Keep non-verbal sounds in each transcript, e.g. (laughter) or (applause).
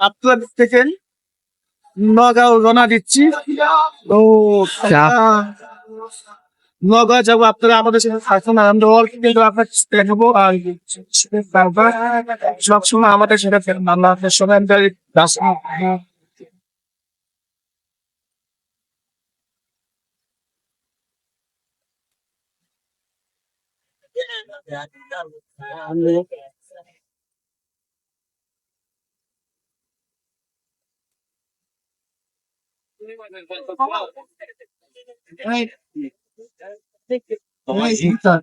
আপনার থেকে নগাঁও রওনা দিচ্ছি। ও নগাঁও যাব আপনারা আমাদের সাথে থাকুন আমরা কিন্তু আপনার দেখাবো আর সবসময় আমাদের আমরা আপনার সবাই আমাদের রাস্তা-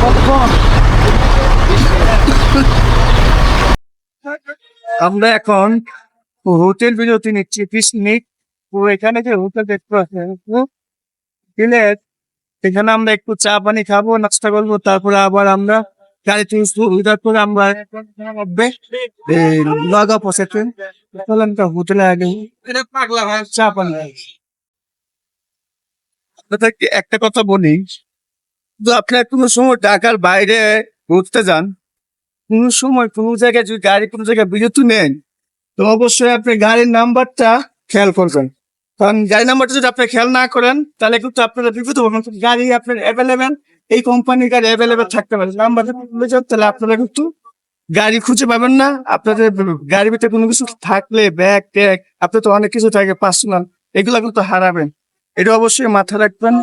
(laughs) আমরা এখন হোটেল বিরতি নিচ্ছি। পিকনিক তো এখানে যে হোটেল দেখতে সিলেট এখানে আমরা একটু চা পানি খাব, নাস্তা করব, তারপরে আবার আমরা আমরা আপনাদেরকে একটা কথা বলি। আপনার কোনো সময় ঢাকার বাইরে ঘুরতে যান? কোনো সময় কোনো জায়গায় যদি গাড়ি কোনো জায়গায় বিরতি নেন, তো অবশ্যই আপনি গাড়ির নাম্বারটা খেয়াল করবেন। কারণ গাড়ি নাম্বারটা যদি আপনি খেয়াল না করেন, তাহলে কিন্তু আপনারা বিপদ হবেন গাড়ি আপনার অ্যাভেলেবেল এই কোম্পানির গাড়ি অ্যাভেলেবেল থাকতে পারে। নাম্বারটা যান, তাহলে আপনারা কিন্তু গাড়ি খুঁজে পাবেন না। আপনাদের গাড়ির ভিতরে কোনো কিছু থাকলে ব্যাগ ট্যাগ আপনার তো অনেক কিছু থাকে পার্সোনাল এগুলো কিন্তু হারাবেন। এটা অবশ্যই মাথায় রাখবেন।